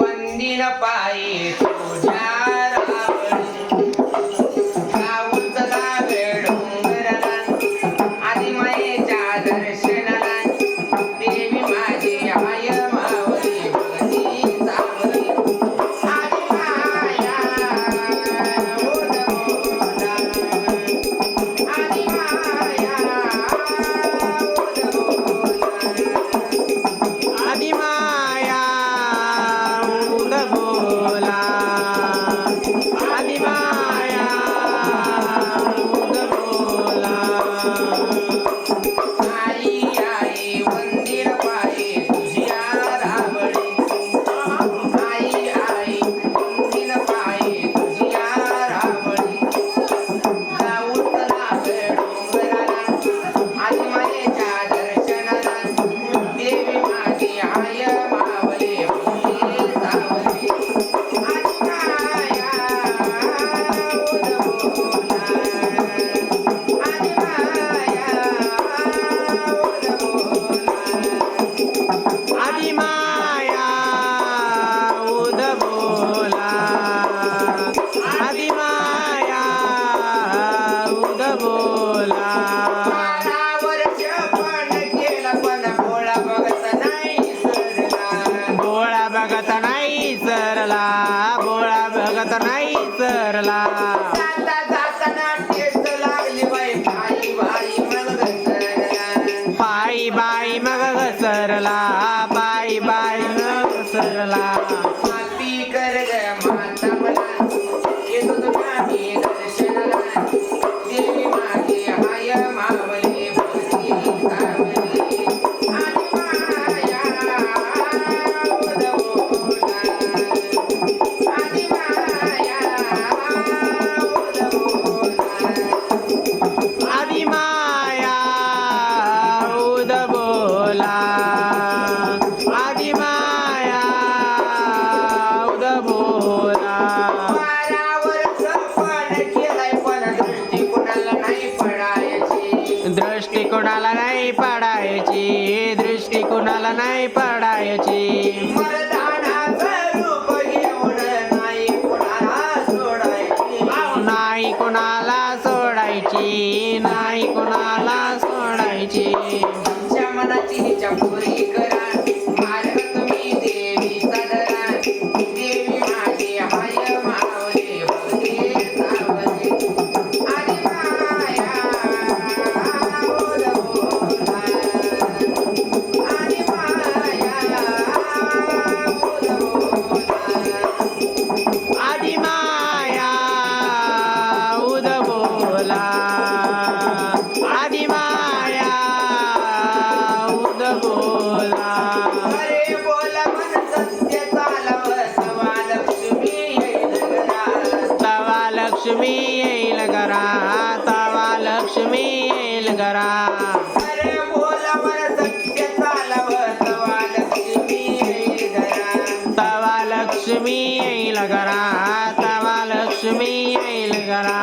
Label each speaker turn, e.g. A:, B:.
A: ಒಂದಿನ ಪಾಯಿ नाही सरला. जाता जाताना टेस्ट लागली बाई भाई भाई मग
B: बाई मग बाई बाई मग
A: दृष्टी कोणाला नाही पाडायची.
B: दृष्टी कोणाला नाही पाडायची. नाही
A: कोणाला सोडायची.
B: नाही कोणाला सोडायची.
A: मनाची
B: शिंगारा.
A: अरे बोला वर सत्य
B: तवा लक्ष्मी येईल घरा. तवा लक्ष्मी येईल घरा.